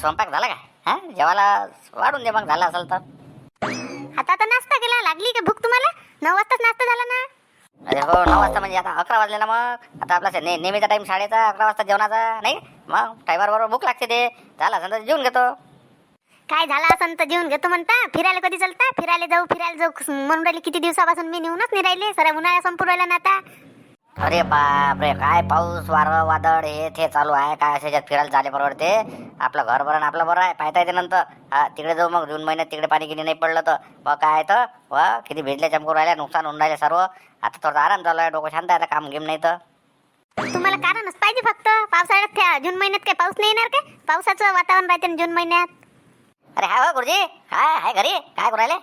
स्वयंपाक झाला का हा? जेवायला वाढून दे मग झाला असेल तर. आता आता नाश्ता केला लागली का भूक तुम्हाला? नऊ वाजताच नाश्ता झाला ना? अरे हो नऊ वाजता म्हणजे आता अकरा वाजले ना मग. आता आपला ने- नेहमीचा टाइम शाळेचा अकरा वाजता जेवणाचा नाही मग टायमार बरोबर भूक लागते ते. झाला असेल तर जेवून घेतो. काय झालं असं तर जेवून घेतो म्हणता? फिरायला कधी चलता? फिरायला जाऊ फिरायला जाऊ. म्हणून राहिली किती दिवसापासून मी नेऊनच नाही राहिले. सर उन्हाळा संपून राहिला ना आता. अरे बापरे काय पाऊस वारं वादळ हे ते चालू आहे. काय अशाच्यात फिरायला चाले परवडते? आपलं घर बरं आपलं बरं आहे. पाहता येते नंतर. हा तिकडे जाऊ मग. जून महिन्यात तिकडे पाणी गिनी नाही पडलं तर. मग काय तर? वा किती भिजले चमकून राहिले नुकसान होऊन राहिले सर्व. आता थोडा आराम चालू आहे. डोकं शांत आहे. आता काम घेम नाही तर. तुम्हाला कारणच पाहिजे फक्त. पावसाळ्यात त्या जून महिन्यात काय पाऊस नाही येणार काय? पावसाचं वातावरण राहते ना जून महिन्यात. अरे हा हो गुरुजी. काय आहे घरी. काय करू राहिले?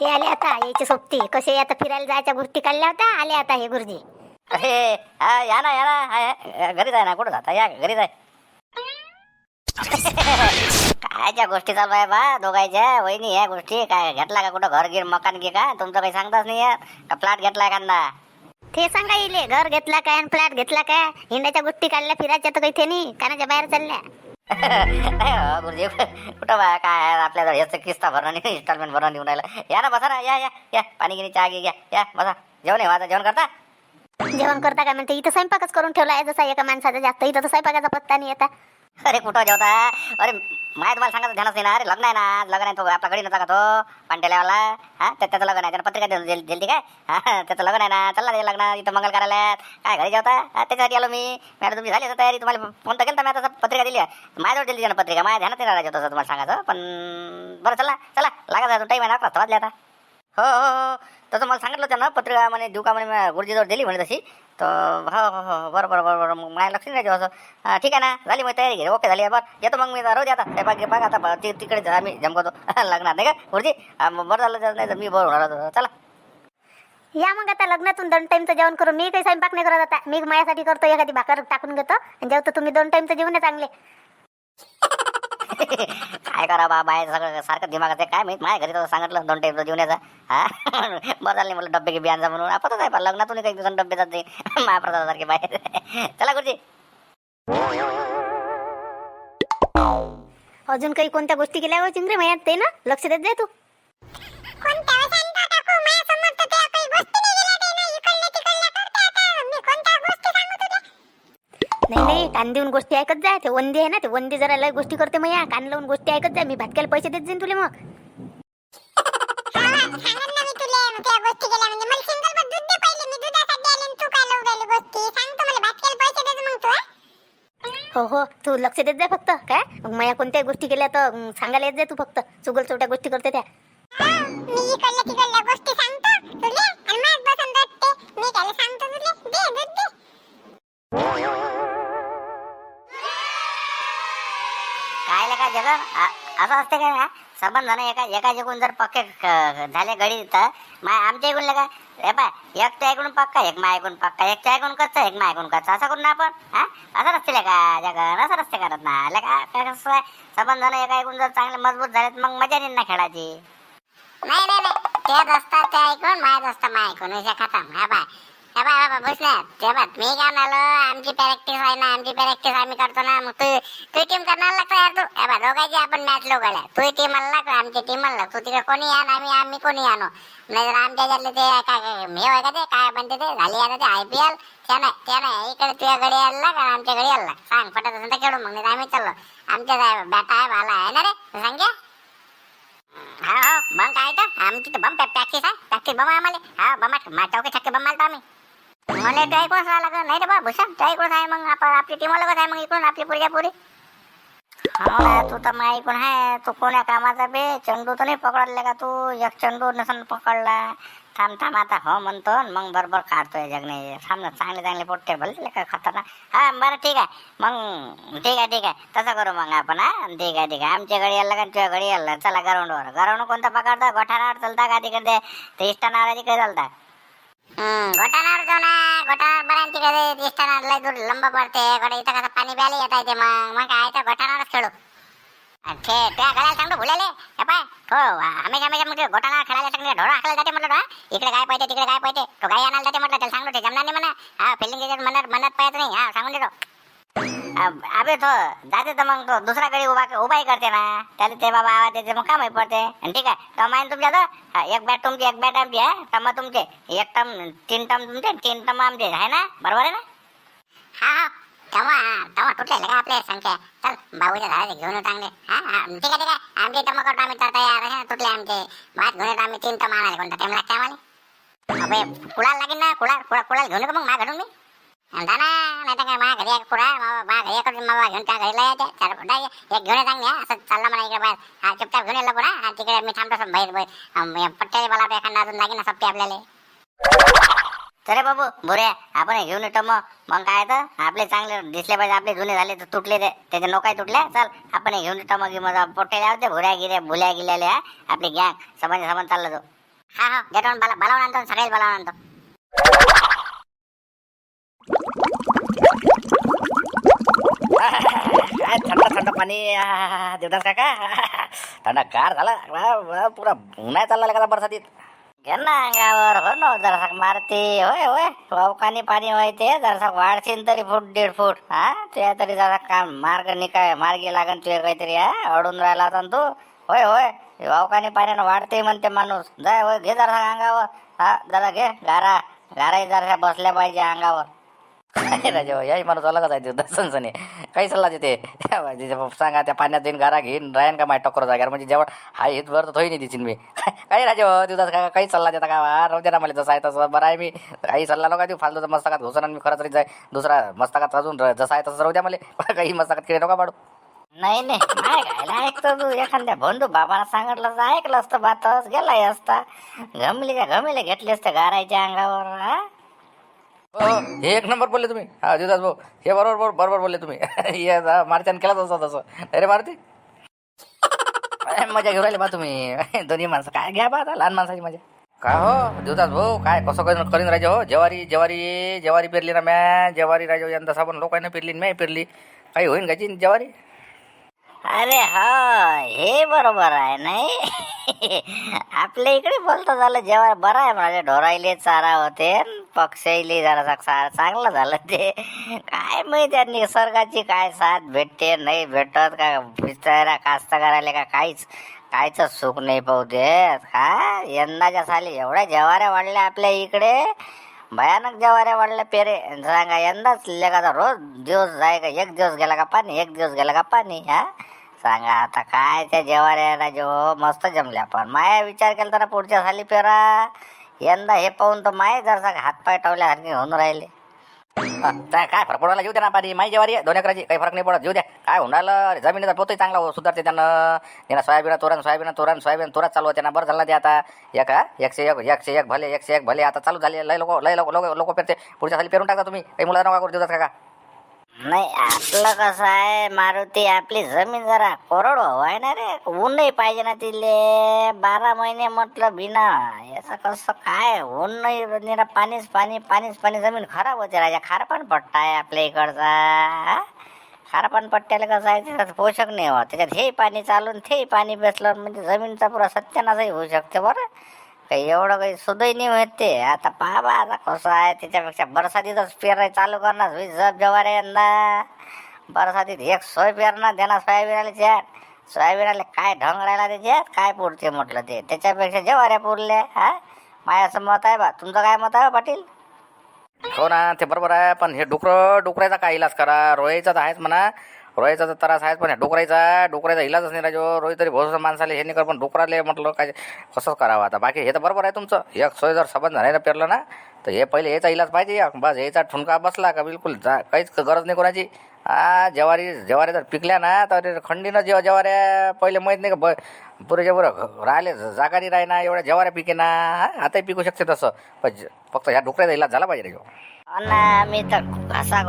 हे आले आता यायचे सोबती. कसे आता फिरायला जायच्या गोष्टी काढल्या होत्या? आले आता हे गुरुजी. अरे हा या ना या ना. हा, या, घरीच आहे ना? कुठं जाता? या घरीच आहे. कायच्या गोष्टी चालू आहे बा? दोघायच्या वहिनी या गोष्टी. काय घेतला का कुठं? घर गिर मकान घे का तुमचं काही सांगताच नाही आहे. का प्लॉट घेतलाय कांदा? ते सांगा येले घर घेतला काय फ्लॅट घेतला काय? हिंडाच्या गोष्टी काढल्या फिरायच्या तर काही ते नाही. कानाच्या बाहेर चालल्या. गुरुजी कुठं बा काय आहे, आपल्या याचं किस्ता भरणं नाही इन्स्टॉलमेंट भरणं देऊन राहिला. या ना बसा ना या या या. पाणी गिनी चहा घे घ्या. या बसा. जेवण आहे माझा. जेवण करता? जेवण करता काय म्हणते? इथं स्वयंपाकच करून ठेवला आहे. जसा एका माणसाचा जास्त इथं तर स्वयंपाकाचा पत्ता नाही येता अरे कुठं जेवता अरे माय तुम्हाला सांगायचं ध्यानच नाही ना. अरे लग्न आहे ना. लग्न आहे तो आपला गडी नव्हता का तो? पांटेल्यावाला हा? त्या- त्याचं लग्न आहे. त्यानं पत्रिका दिली दिली- काय? हा? त्याचं लग्न आहे ना. चला ते लग्न. इथं मंगल कार्यालयात. काय घरी जेवता हा, त्याच्यासाठी आलो मी. मॅडम तुम्ही झाली तयारी? तुम्हाला फोन तर केलं मी. आता पत्रिका दिली आहे. माझ्याजवळ दिली त्यानं पत्रिका. माझ्या ध्यानात नाही राहायचं होतं तुम्हाला सांगायचं. पण बरं चला चला. लागत आहे टाईम आहे ना. अकरा वाजले आता. हो हो हो. तसं मला सांगितलं त्यानं पत्रिका म्हणे देऊ का म्हणे गुरुजीजवळ दिली म्हणे तशी. तर हो हो हो, हो. बरं बरं बरं बरं. मग माझ्या लक्ष नाही द्यायचं असं. ठीक आहे ना. झाली मग तयारी घे. ओके झाली. बरं. येतो मग मी रोज आता. स्वयंपाक गिपाक आता. ति- तिकडे आम्ही जमकवतो लग्नात नाही का गुरुजी? बरं झालं नाही तर मी बरं होणार होतो चला. या मग आता लग्नातून दोन टाइमचं जेवण करू. मी काही स्वयंपाक नाही करत आता. मी माझ्यासाठी करतो. एखादी भाकर टाकून घेतो. आणि जेवतो तुम्ही दोन टाइमचं जेवण चांगले. काय करा बा बाहेर सगळं सारखं दिमागात आहे. काय माहीत माझ्या घरी तर सांगितलं दोन टाईमचं जेवण्याचा. हा? बरं झालं नाही मला डब्बे घे बियांचा म्हणून. आपण आहे पण लग्नातून काही दिवसांनी डब्बे जाते महाप्रसादासारखे बाहेर. चला गुरुजी. अजून काही कोणत्या गोष्टी केल्या हो चिंगरे मायात ते ना लक्ष देत जाय तू. नाही नाही कान देऊन गोष्टी ऐकत जाय ते वंदी आहे ना ते वंदी जरा लय गोष्टी करते मग या कान लावून गोष्टी ऐकत जाय मी भाटक्याला पैसे देत जाईन तुले मग. हो? हो तू लक्ष देत जाय फक्त काय? मग माया कोणत्याही गोष्टी केल्या तर सांगायला येत जाय तू फक्त. चुगल चोट्या गोष्टी करते त्या. मी इकडल्या तिकडल्या काय लगा जगन असं असते काय संबंध ना एका एका जगून जर पक्के झाले गडी तर माय आमच्या ऐकून लगा. हे पाय एकच्या ऐकून पक्का एक माय ऐकून पक्का एकच्या ऐकून कच्चा एक माय ऐकून कच्चा असं करून ना आपण हा? असं रस्ते का जगन असं रस्ते करत ना. लगा काय कसं आहे? संबंध ना एका ऐकून जर चांगले मजबूत झालेत मग मजा येईल ना खेळायची. नाही नाही नाही. ते असतात ते ऐकून माझ असतं माय ऐकून खतम. हा बाय मी काय म्हणालो आमची प्रॅक्टिस आहे ना आमची प्रॅक्टिस आम्ही करतो ना मग तू तू टीम करणार लागतो यार तू दोघांची आपण मॅच लोकायला तू टीम लाग आमची टीम लाग तू तिकडे कोणी आण आम्ही आम्ही कोणी आणू नाही तर आमच्या ज्यातले ते काय हे होय का ते काय म्हणते ते झाली आता ते आय पी एल ते नाही नाही इकडे तुझ्या गडी आला आमच्या गडी आला सांग पटत असेल तर खेळू मग नाही आम्ही चाललो आमच्या बॅटा आहे भाला आहे ना रे सांग्या हा हो मग काय तर आमची तर बम प्रॅक्टिस आहे प्रॅक्टिस बम आहे आम्हाला हा बम चौके छक्के बम मारतो आम्ही मला ट्राय कोण लागत नाही रे बा भूषण ट्राय कोण आहे मग? आपण आपली टीम लगत आहे मग इकडून? आपली पुढच्या पुरी? हो तू तर माझ्या इकडून आहे? तू कोण्या कामाचा बे? चंडू तर नाही पकडला का तू? एक चंडू नसन पकडला. थांब थांब आता. हो म्हणतो मग बरोबर काढतोय जगणे. थांब ना चांगले चांगले पोट्टे भरले का खतरनाक. हा बरं ठीक आहे. मग ठीक आहे ठीक आहे. तसं करू मग आपण हा? ठीक आहे ठीक आहे. आमच्या घडी आला का तुझ्या घडी आला चला ग्राउंडवर ग्राउंड कोणता पकडता? गोठाणार चालता का तिकडे? ते इष्टानार तिकडे चालता? घोटाणार जाऊ ना. घोटाणार बरं तिकडे. इष्टानार लय दूर लंब पडते. कडे इथं कसं पाणी प्यायला येता येते मग. मग काय तर घोटाणारच खेळू. ते त्या घराला सांगतो भुलेले. हे पाय. हो आम्ही आम्ही म्हणजे घोटाळा खेळायला सांगले ढोरा हाकला जाते म्हटलं हा. इकडे काय पाहिजे तिकडे काय पाहिजे. तो गाय आणायला जाते म्हटलं त्याला सांगतो ते जमणार नाही म्हणा. हा फिल्डिंग त्याच्यात मनात मनात पाहिजे नाही. हा सांगून देतो. अबे तो जाते तर मग तो दुसरा उभा उभाही करते ना. त्याला ते बाबा आवाज देते मग कामही पडते. ठीक आहे तर माहीत तुमच्या तर एक बॅट तुमची एक बॅट आमची आहे टम तुमचे. एक टम तीन टम तुमचे तीन टम आमचे. आहे ना? बरोबर आहे ना? हा हा. तेव्हा तेव्हा तुटलेले का आपले संख्या. चल भाऊच्या झाडाचे घेऊन चांगले. हा ठीक आहे ठीक आहे. आमचे टम आम्ही तर तयार आहे तुटले आमचे. भात घेऊन येतो आम्ही तीन टम आणाले कोणता? टाइम लागते आम्हाला? अबे कुळाला लागेल ना? कुळा कुळा कुळाला घेऊन येतो मग? माझ्या घडून मी? नाही तर काय माझ्या घरी एक कुळा माझ्या घरी एकच मावा घेऊन त्या घरीला येते चार कुठं एक घेऊन ये चांगली हा असं चालला म्हणा इकडे बाहेर हा चुपचाप घेऊन येला पुरा आणि तिकडे मी थांबतो असं बाहेर बाहेर पट्ट्याला मला एखादा अजून लागेल ना सप्ते आपल्याला बाबू बुऱ्या आपण हे घेऊन येतो मग मग काय तर आपले चांगले दिसले पाहिजे आपले जुने झाले तर तुटले ते त्याचे नोकाय तुटले चल आपण हे घेऊन येतो मग मग पोट्टे होते भुऱ्या गिऱ्या भुल्या गिल्याल्या आपली गॅंग समज समज चालला तो हा हा देतो मला बोलावून आणतो सगळेच बोलावून आणतो थंड थंड पाणी. देवदास काका. थंड गार झाला पुरा उन्हाळ्या चालला का बरसातीत? घे ना अंगावर. हो ना जरासा मारते. होय होय. पावकानी पाणी होय ते जरासा वाढशील तरी फूट दीड फूट. हा? ते तरी जरा काम मार्ग निकाय मार्गी लागन तुझ्या काहीतरी हा? अडून राहिला होता तू? होय होय. वावकानी पाण्यानं वाढते म्हणते माणूस. जाय होय घे जरासा अंगावर. हा जरा घे. गारा. गाराही जरासा बसल्या पाहिजे अंगावर. राजा याही माणूस अलगच आहे तिथं सने काही सल्ला देते. सांगा त्या पाण्यात जाईन गारा घेईन राहीन का माय टक्कर जाग्यावर म्हणजे जेवण हा हेच भर तर नाही दिसीन मी. काही राजा देवदास काही सल्ला देता का वा, राहू दे ना मला जसं आहे तसं. बरं आहे मी. काही सल्ला नका देऊ. फालतूचा मस्तकात घुसन आणि मी खरंच तरी जाय दुसरा मस्तकात अजून जसं आहे तसं राहू द्या मला. काही मस्तकात किडे नका पाडू. नाही नाही. नाही ऐकतो तू. एखाद्या बंधू बाबाला सांगितलं ऐकलं असतं बातच गेलाय असता. गमली का गमेले घेतली असते गारायच्या अंगावर हा? हे एक नंबर बोलले तुम्ही. हा देवदास भाऊ. हे बरोबर बरोबर बरोबर बोलले तुम्ही. हे मारत्यान केलाच असं तसं. अरे मारती. मजा घेऊन राहिले बा तुम्ही. दोन्ही माणसं. काय घ्या बा आता लहान माणसाची मजा. काय हो देवदास भाऊ काय कसं करीन करीन राजा हो? जेवारी जेवारी जेवारी पेरली ना म्या. जेवारी राजा यंदा साबण लोकांना पेरली म्या पेरली. काही होईन गाची जेवारी? अरे हा हे बरोबर आहे नाही? आपल्या इकडे बोलतो झालं जेव्हा बरं आहे माझ्या ढोरायले चारा होते. पक्षही जरा चारा चांगलं झालं ते. काय माहिती त्या निसर्गाची काय साथ भेटते नाही भेटत का बिचारा कास्तकाराले का काहीच काहीच सुख नाही पाहू देत. का यंदाच्या साली एवढ्या जेवाऱ्या वाढल्या आपल्या इकडे. भयानक जेवाऱ्या वाढल्या पेरे. सांगा यंदाच लेखाचा रोज दिवस जाय का एक दिवस गेला का पाणी एक दिवस गेला का पाणी हा? सांगा आता काय त्या जेवाऱ्याला जो मस्त जमल्या. पण माया विचार केला तर पुढच्या साली पेरा. यंदा हे पाहून तर माय जरसा हातपाय टावल्यासारखे होऊन राहिले. काय काय फरक पडायला येऊ द्या ना पाणी माही जेवारी आहे, दोन एकराची. काही फरक नाही पडत. येऊ द्या काय होऊन राहिलं? जमिनीचा पोतही चांगला हो सुधारते त्यानं. त्यांना सोयाबीन तोरण सोयाबीन तोरण सोयाबीन तोरात चालू होते ना. बरं झालं ते आता. एक एकशे एक एकशे एक भले एकशे एक भले. आता चालू झाले. लय लोक लय लोक लोक लोक पेरते. पुढच्या खाली पेरून टाका तुम्ही. काही मुलांना नका करू देतात का? नाही आपलं कसं आहे मारुती आपली जमीन जरा कोरड आहे ना रे. ऊनही पाहिजे ना तिले. बारा महिने म्हटलं बिना. याचं कसं काय? ऊन नाही निरा पाणीच पाणी पाणीच पाणी जमीन खराब होते राजा. खारपण पट्टा आहे आपल्या इकडचा. खारपण पट्ट्याला कसं आहे त्याच्यात पोषक नाही होत. त्याच्यात हे पाणी चालून ते पाणी बेसलं म्हणजे जमीनचा पुरा सत्यानाशही होऊ शकते बरं. काही एवढं काही सुदही नाही होत ते आता पहा बा आता कसं आहे त्याच्यापेक्षा. बरसातीतच पेराय चालू करणार. होई जप जवार यंदा बरसातीत एक सोय पेरणार. देणार सोयाबीन आले त्यात सोयाबीन आले काय ढंग राहिला त्याच्यात? काय पुरते म्हटलं ते. त्याच्यापेक्षा जवाऱ्या पुरल्या. हा? माझ्या मत आहे बा. तुमचं काय मत आहे हो, पाटील? हो ना ते बरोबर आहे. पण हे डुकरं डुकऱ्याचा काय इलाज करा? रोयाचा तर आहेच म्हणा. रोयाचा तर त्रास आहेच पण हे डुकरायचा डुकरायचा इलाजच नाही राजो रोहित तरी भोस माणसाले हे नाही कर पण डुकराले म्हटलं काय कसंच करावं आता? बाकी हे तर बरोबर आहे तुमचं. एक सोय जर संबंध नाही ना पेरलं ना तर हे पहिले याचा इलाज पाहिजे एक. बस याचा ठुणका बसला का बिलकुल? जा काहीच गरज नाही कोणाची. हा जवारी जवारी जर पिकल्या ना तर खंडीनं जेव्हा जवाऱ्या पहिले माहीत नाही का ब पुरेच्या बरं राहिले जागा नाही राही ना एवढ्या जवाऱ्या पिके ना आताही पिकू शकते तसं. पण फक्त ह्या डुकऱ्याचा इलाज झाला पाहिजे रे ह्यो. ना मी तर असा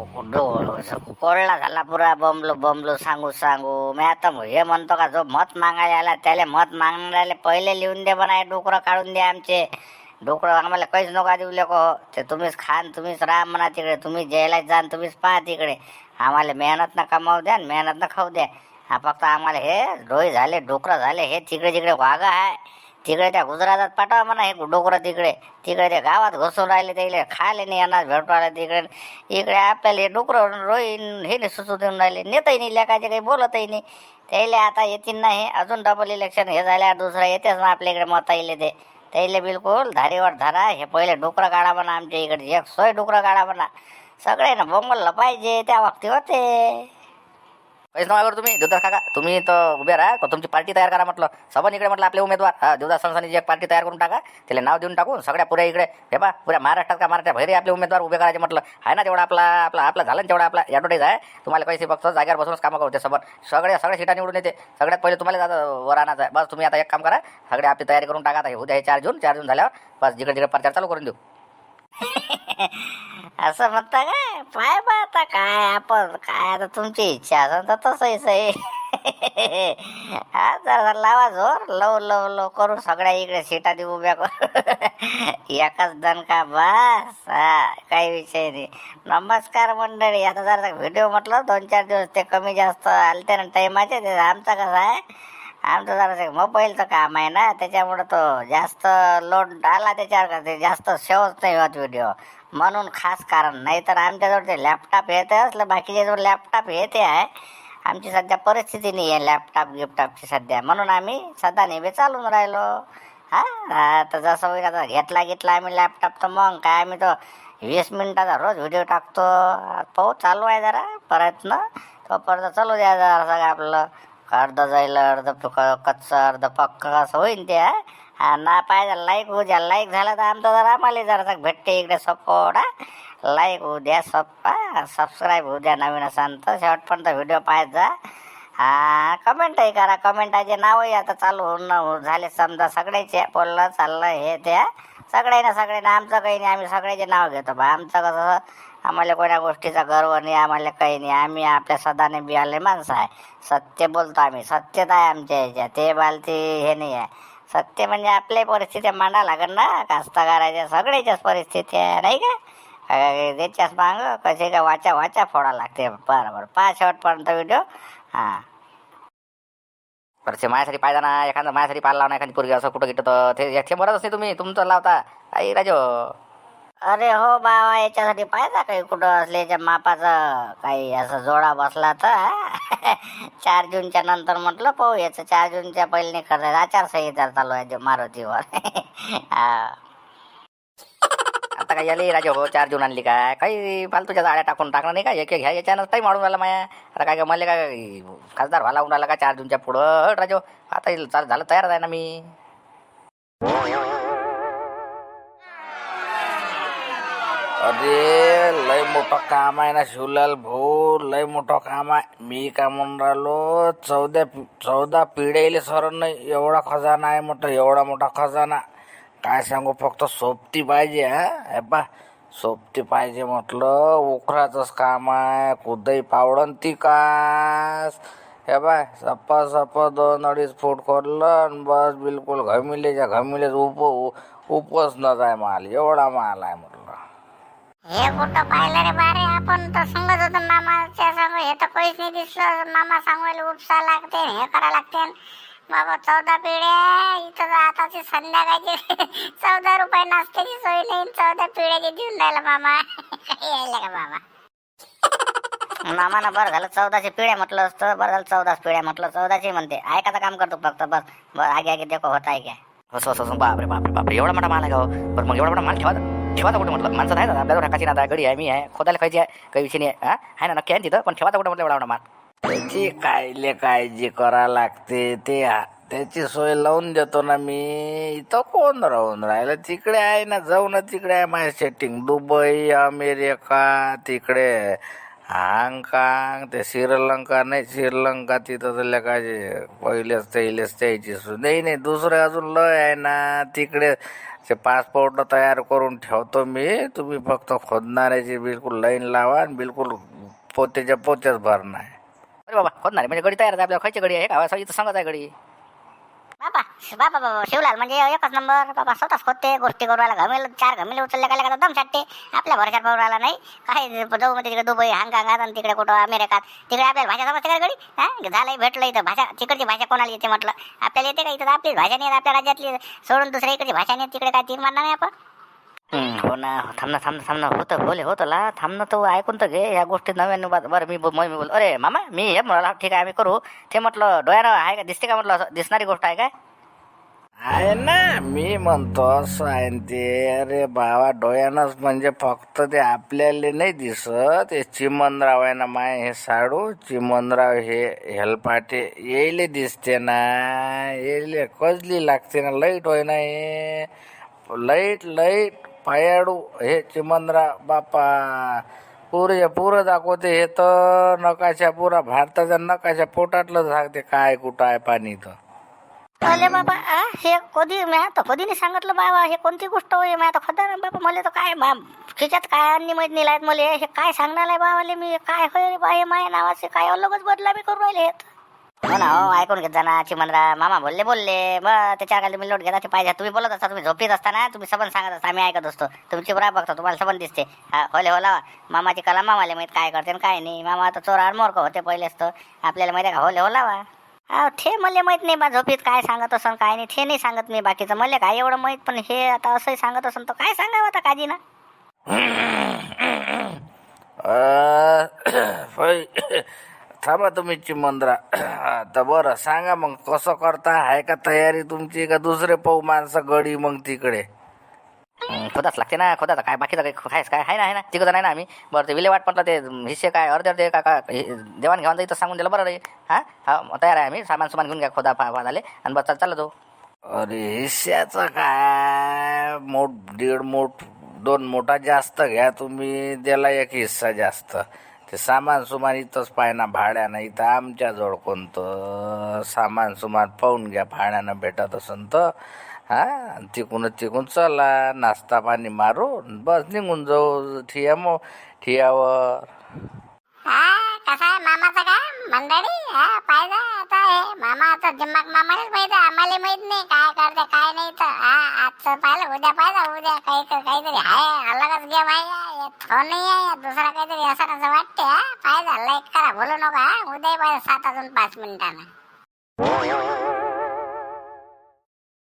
हो, हो, हो. कोरडा झाला पुरा बमलो बमलो सांगू सांगू. मी आता हे म्हणतो का जो मत मागायला आला त्याला मत मागणाऱ्याला पहिले लिहून दे म्हणा डोकरं काढून दे आमचे. डोकरं आम्हाला काहीच नका देऊ लेको. ते तुम्हीच खान तुम्हीच राहा म्हणा तिकडे. तुम्ही जेलात जा तुम्हीच पहा तिकडे. आम्हाला मेहनतनं कमावू द्या आणि मेहनत खाऊ द्या. हा फक्त आम्हाला हे डोळे झाले डोकरं झाले हे तिकडे तिकडे वाघ आहे. तिकडे त्या गुजरातात पाठवा म्हणा हे डोकरं तिकडे. तिकडे त्या गावात घुसून राहिले तिकडे खायला नाही अनाज भेटू राहिले तिकडे. इकडे आपल्याला हे डोकरं रोईन हे नाही सुचू देऊन राहिले नेतही नाही लेखाचे काही बोलतही नाही. त्याले आता येतील ना हे अजून डबल इलेक्शन हे झाल्यावर दुसरा येतेच ना आपल्या इकडे मत येईल ते. त्याले बिलकुल धारीवर धारा हे पहिले डुकरं काढा म्हणा आमच्या इकडे एक सोय डुकरं काढा म्हणा. सगळे ना बोंबललं पाहिजे त्या बाबतीत होते. काहीच नका करू तुम्ही देवदास काका. तुम्ही तर उभे राहा तुमची पार्टी तयार करा म्हटलं. सबन इकडे म्हटलं आपले उमेदवार. हा देवदास संस्थानीची एक पार्टी तयार करून टाका. त्याला नाव देऊन टाकून सगळ्या पुऱ्या इकडे. हे पा पुऱ्या महाराष्ट्रात का महाराष्ट्र भैरी आपले उमेदवार उभे करायचे म्हटलं. आहे ना तेवढा आपला आपला आपला झालं ना तेवढा आपला ॲडव्हर्टाईज आहे. तुम्हाला पैसे फक्त जागेवर बसूनच कामं करते सबन. सगळ्या सगळ्या सीटा निवडून येते. सगळ्यात पहिले तुम्हाला जातं वर आणायचं आहे. बस तुम्ही आता एक काम करा. सगळे आपली तयारी करून टाका. आता उद्या हे चार जून चार जून झाल्यावर बस जिकडे जिकडे प्रचार चालू करून देऊ. असं म्हणता काय? पाय बा आता काय आपण काय आता तुमची इच्छा असेल तर तसंही सही. हा जरा लावा जोर. लव लव लव करू सगळ्या इकडे सीटा देऊ उभ्या करू एकाच दणका बस. हा काही विषय नाही. नमस्कार मंडळी. आता जरा व्हिडिओ म्हटलं दोन चार दिवस ते कमी जास्त आलते ना टाईमाचे ते आमचा कसं आहे? आमचं जरा मोबाईलचं काम आहे ना त्याच्यामुळं तो जास्त लोड आला त्याच्यावर ते जास्त सेवच नाही होत व्हिडिओ म्हणून खास कारण नाही तर आमच्याजवळ ते लॅपटॉप येते असलं बाकीच्याजवळ लॅपटॉप येते आहे. आमची सध्या परिस्थिती नाही आहे लॅपटॉप गिफ्टॉपची सध्या. म्हणून आम्ही सदा नेहमी चालून राहिलो. हा आता जसं होईल आता घेतला घेतला आम्ही लॅपटॉप तर मग काय? आम्ही तो वीस मिनटाचा रोज व्हिडिओ टाकतो. पाहू चालू आहे जरा प्रयत्न. तोपर्यंत चालू द्या जरा सगळं आपलं. अर्ध जाईल अर्ध कच्चं अर्ध पक्क असं होईन ते हा. पाहिजे लाईक होऊ द्या लाईक झालं तर आमचं जरा आम्हाला जरा भेटते इकडे सपोर्ट लाईक होऊ द्या सप्पा सबस्क्राईब होऊ द्या नवीन असाल तर शेवटपर्यंत व्हिडिओ पाहायचा हा कमेंटही करा. कमेंटाचे नावही आता चालू होऊन झाले. समजा सगळ्याचे बोललं चाललं हे त्या सगळे ना सगळे ना आमचं काही नाही. आम्ही सगळ्याचे नाव घेतो बा. आमचं कसं आम्हाला कोण्या गोष्टीचा गर्व नाही आम्हाला काही नाही. आम्ही आपल्या सदाने बियाले माणसं आहे. सत्य बोलतो आम्ही. सत्यता आहे आमच्या ह्याच्या ते बालती हे नाही आहे. सत्य म्हणजे आपल्या परिस्थिती मांडा लागेल ना? कास्तकाराच्या सगळ्याच्याच परिस्थिती आहे नाही का? त्याच्याच माग कसे का वाचा वाचा फोडा लागते. बरं बरं पाच शेवटपर्यंत व्हिडिओ हां. परसे माझ्यासाठी पाहिजे ना. एखादं माझ्यासाठी पाहिला लावणार एखादी पूर्वी असं कुठं गिटं तर ते बरंच मरत असते तुम्ही. तुमचं लावता. आई राजो. अरे हो बाबा याच्यासाठी पाहिजे काही कुठं असल्याच्या मापाचं काही असं जोडा बसला तर. चार जूनच्या नंतर म्हटलं पाहू याचं. चार जूनच्या पहिले नाही करता आचारसंहिता चालू आहे जे मारुतीवर. हा. आता काय याली राजा हो चार जून आणली काय? काही फालतूच्या जाळ्या टाकून टाकणार नाही का एक घ्या याच्यानं काही मारून राहिला माया. आता काय काय म्हणले काय? खासदार व्हायला राहिला का चार जूनच्या पुढं? राजो हो, आता चाल झालं तयार आहे ना मी. अरे लय मोठं काम आहे ना शिवलाल भाऊ लय मोठं काम आहे. मी काय म्हणून राहिलो चौदा चौदा पिढ्याले सरांना नाही एवढा खजाना आहे मोठा एवढा मोठा खजाना. काय सांगू फक्त सोबती पाहिजे हा? हे पा सोबती पाहिजे म्हटलं उखराचंच काम आहे कुदई पावडन ती कास. हे बाय सप्पा सप्पा दोन अडीच फूट खोदलं आणि बस बिलकुल घमिलेच्या घमिलेच उप उपच न जाय माल एवढा माल आहे मग हे कुठं पाहिलं रे बारे? आपण तर सांगत होतो मामाच्या संग. हे तर काहीच नाही दिसलं. मामा सांगायला उपसा लागते हे करा लागते. बाबा चौदा पिढ्या इथं तर आताची संध्याकाळची चौदा रुपये नाश्त्याची सोय नाही. चौदा पिढ्याची देऊन राहिला मामा. यायला का बाबा मामानं बरं झालं चौदाशे पिढ्या म्हटलं असतं. बरं झालं चौदाच पिढ्या म्हटलं. चौदाशे म्हणते. ऐकायचं काम करतो फक्त बस. बरं आगे आगे देखो होता आहे काय? असं असं असं बापरे बापरे बापरे. एवढा मोठा माल आहे का हो? बरं मग एवढा मोठा माल ठेवा ठेवाचा कुठं म्हटलं? माणसं नाही ना आपल्याजवळ हकाची ना गडी आहे मी आहे खोदायला खायची आहे काही विषय नाही आहे. हा? आहे ना नक्की आहे तिथं? पण ठेवाचा कुठं म्हटलं एवढा मान त्याची कायले काळजी करा लागते ते आ- त्याची सोय लावून देतो ना मी. इथं कोण राहून राहिलं? तिकडे आहे ना जाऊ ना तिकडे आहे माझ्या सेटिंग दुबई अमेरिका तिकडे हाँगकांग ते श्रीलंका नाही श्रीलंका तिथं तर काय पहिलेच त्याइलेच त्याची सु नाही नाही दुसरं अजून लय आहे ना तिकडे ते पासपोर्ट तयार करून ठेवतो मी. तुम्ही फक्त खोदणाऱ्याची बिलकुल लाईन लावा आणि बिलकुल पोत्याच्या पोत्याच भरणं आहे. अरे बाबा खोदणारे म्हणजे गडी तयार आहे आपल्याला खायची गडी आहे का? असं इथं सांगत आहे गडी बाबा बाबा शिवलाल म्हणजे एकच नंबर बाबा स्वतःच खोदते गोष्टी करू राहिला घमेल चार घमेले उचलले काय का दम छाटते आपल्या भरोशात पाहू राहिला नाही. काय जाऊ म्हणजे तिकडे दुबई हांगांगात आणि तिकडे कुठं अमेरिकात. तिकडे आपल्याला भाषा समजते का गडी हा? झालंय भेटलं इथं भाषा तिकडची भाषा कोणाला येते म्हटलं? आपल्याला येते का इथं? आपलीच भाषा नाही आपल्या राज्यातली. सोडून दुसऱ्या इकडची भाषा नाही तिकडे काय तीन मानणार नाही आपण? हो ना. थांबणं ना थांब होतं बोले होतं ला. थांब तो ऐकून तर घे. या गोष्टी नव्याण्णव बरं मी मग मी बोल. अरे मामा मी हे म्हणाला ठीक आहे आम्ही करू. ते म्हटलं डोळ्यानं आहे का? दिसते का म्हटलं? दिसणारी गोष्ट आहे काय? आहे ना. मी म्हणतो सायंती अरे बाबा डोळ्यानंच म्हणजे फक्त ते आपल्याला नाही दिसत. ते चिमनराव आहे ना माय हे साडू. चिमनराव हे हेलपाटे. येईले दिसते ना. येईले कजली लागते ना. लाइट होय ना हे. लाइट लाइट पायाडू. हे चिमनराव बापा. पुरे पुरं दाखवते हे तर. नकाशा पुरा भारताच्या नकाशा पोटातलं सांगते काय कुठं आहे पाणी तर अरे बाबा आ, हे कधी मी तर कधी नाही सांगितलं बाबा हे कोणती गोष्ट होय? मी आता खतर बाबा मला तर काय मा- खिच्यात काय अन्नी माहीत नाही लायत मला? हे काय सांगणार आहे बाबाले मी? काय होय रे बा हे माया नावाचे काय अलगच बदला मी करू राहिले हे हो ना हो ऐकून घेत जाणार चिमनरा मामा बोलले बोलले मग त्याच्याखाली मी लोट घेता ते पाहिजे तुम्ही बोलत असता तुम्ही झोपीत असताना तुम्ही सबन सांगत असता आम्ही ऐकत असतो. तुमची बरा बघतो तुम्हाला सबन दिसते. हा होले होला मामाची कला मामाले माहीत काय करते आणि काय नाही. मामा आता चोर मोरक होते पहिलेच तर. आपल्याला माहिती आहे का? होले होलावा वा. ते मला माहीत नाही बा झोपीत काय सांगत असन काय नाही. ते नाही सांगत मी बाकीचं. मला काय एवढं माहीत पण हे आता असंही सांगत असन तर काय सांगावं आता काजी ना थांबा तुम्ही चिमंद्रा. तर बरं सांगा मग कसं करता? आहे का तयारी तुमची का दुसरे पाहू माणसं गडी मग तिकडे? खोदाच लागते ना खोदाचा. काय बाकीचं काही खायच काय आहे ना आहे ना. तिकडं नाही ना आम्ही. बरं ते विल्हेवाट म्हटलं ते हिस्से काय अर्धे अर्धे का का देवाण घेवान इथं सांगून दिलं बरं रे. हां? हा तयार आहे आम्ही. सामान सुमान घेऊन घ्या खोदा पा झाले. आणि बस चालला तो अरे हिश्श्याचं काय? मोठ दीड मोठ दोन मोठा जास्त घ्या तुम्ही. त्याला एक हिस्सा जास्त. ते सामान सुमान इथंच पाहिना भाड्यानं. इथं आमच्याजवळ कोणतं? सामान सुमान पाहून घ्या भाड्यानं भेटत असन तर. हा? तिकून तिकून चला नाश्ता पाणी मारून बस निघून जाऊ ठिया मो ठियावर. हा? कसा आहे मामाचं काय? मंडळी हा पाहिजे आता हे. मामा आता दिमाग मामालाच पाहिजे. आम्हाला माहीत नाही काय करते काय नाही तर हा आजचं पाहिलं उद्या पाहिजे उद्या काही काहीतरी आहे. अलगच गेम आहे. फोन नाही आहे दुसरा काहीतरी असं कसं वाटते हा. पाहिजे लाईक करा. बोलू नका उद्या पाहिजे सात अजून पाच मिनिटानं.